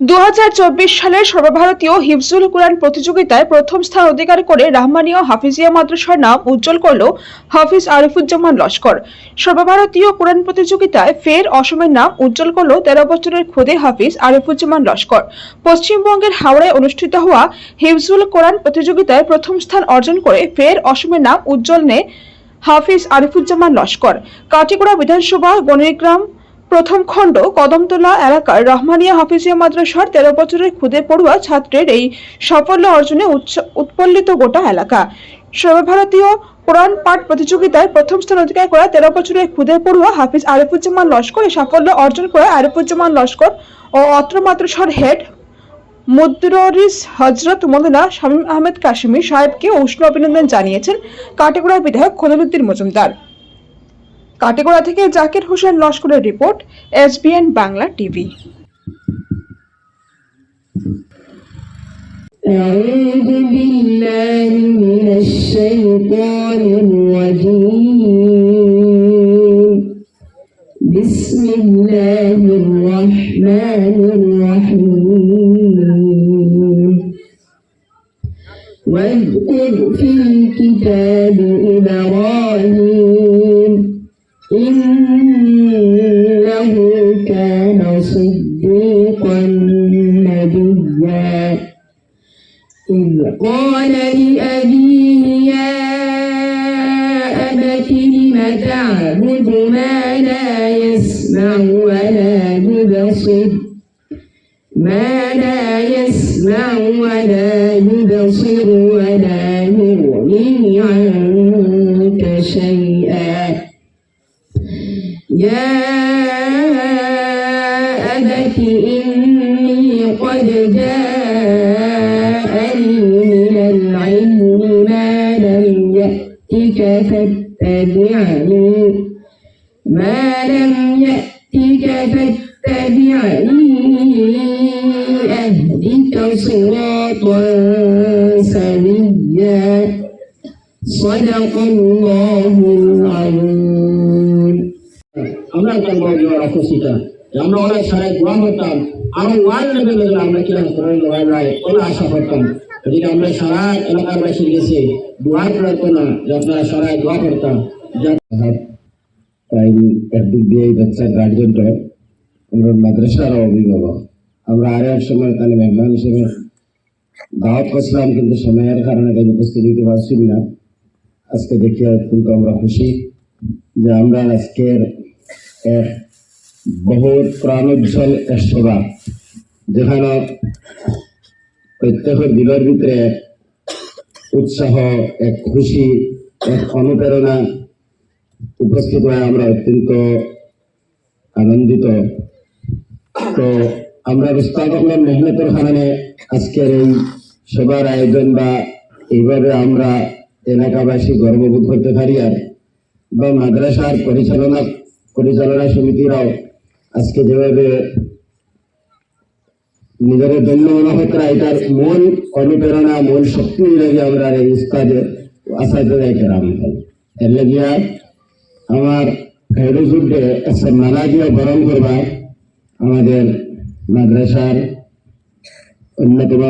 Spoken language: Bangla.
দু সালের সর্বভারতীয় হিফজুল কোরআন প্রতিযোগিতায় প্রথম স্থান অধিকার করে রাহমানিয়া হাফিজিয়া মাদ্রাসার নাম উজ্জ্বল করল হাফিজ আরিফুজ্জামান লস্কর। সর্বভারতীয় কোরআন প্রতিযোগিতায় ফের অসমের নাম উজ্জ্বল করল তেরো বছরের খুদে হাফিজ আরিফুজ্জামান লস্কর। পশ্চিমবঙ্গের হাওড়ায় অনুষ্ঠিত হওয়া হিফজুল কোরআন প্রতিযোগিতায় প্রথম স্থান অর্জন করে ফের অসমের নাম উজ্জ্বল নে হাফিজ আরিফুজ্জামান লস্কর। কাটিগড়া বিধানসভা গণিগ্রাম প্রথম খণ্ড কদমতলা এলাকার রহমানিয়া হাফিজিয়া মাদ্রাসার তেরো বছরের খুদে পড়ুয়া ছাত্রের এই সাফল্য অর্জনে উৎপল্লিত গোটা এলাকা। সর্বভারতীয় কোরআন পাঠ প্রতিযোগিতায় প্রথম স্থান অধিকার করা তেরো বছরের খুদে পড়ুয়া হাফিজ আরিফুজ্জামান লস্কর এই সাফল্য অর্জন করে আরিফুজ্জামান লস্কর ও অত্র মাদ্রাসার হেড মুদ্রিস হজরত মৌলানা শামীম আহমেদ কাশিমি সাহেবকে উষ্ণ অভিনন্দন জানিয়েছেন কাটিগড়ার বিধায়ক খলিলুদ্দিন মজুমদার। কাটিগড়া থেকে জাকির হোসেন লস্করের রিপোর্ট এসবিএন বাংলা টিভি أعوذ بالله من الشيطان الرجيم بسم الله الرحمن الرحيم واذكر في الكتاب إبراهيم إنه كان صديقا نبيا. إذ قال لأبيه يا أبت لم تعبد ما لا يسمع ولا يبصر؟ ما لا يسمع ولا يبصر ولا يغني عنك شيئا. يا أبت إني قد جاءني من العلم ما لم يأتك فاتبعني. ما لم يأتك فاتبعني. أهدك صراطا سويا. صدق الله করতাম। আমরা মাদ্রাসার অভিভাবক। আমরা আরে এক সময় তাহলে মেহমান হিসেবে দাওয়াত করছিলাম, কিন্তু সময়ের কারণে তাই উপস্থিত দিতে পারছি না। আজকে দেখি অত্যন্ত আমরা খুশি যে আমরা আজকের বহুত প্রাণোজ্জ্বল সভা যেখানে প্রত্যেকের দিলের ভিতরে উৎসাহ, এক খুশি, এক অনুপ্রেরণা উপস্থিত হয়ে আমরা অত্যন্ত আনন্দিত। তো আমরা উস্তাদকের মেহনতের কারণে আজকের এই সভার আয়োজন বা এইভাবে আমরা এলাকাবাসী গর্ববোধ করতে পারি আর বা মাদ্রাসার পরিচালনা পরিচালনা সমিতিরাও আজকে যেভাবে নিজের জন্য মনে হতো এটার মূল অনুপ্রেরণা, মূল শক্তি লাগে আমরা এই উস্তাদে আসাদে কেরাম এর লাগিয়া আমার একটা মালা দিয়ে বরণ করবা। আমাদের মাদ্রাসার অন্যতম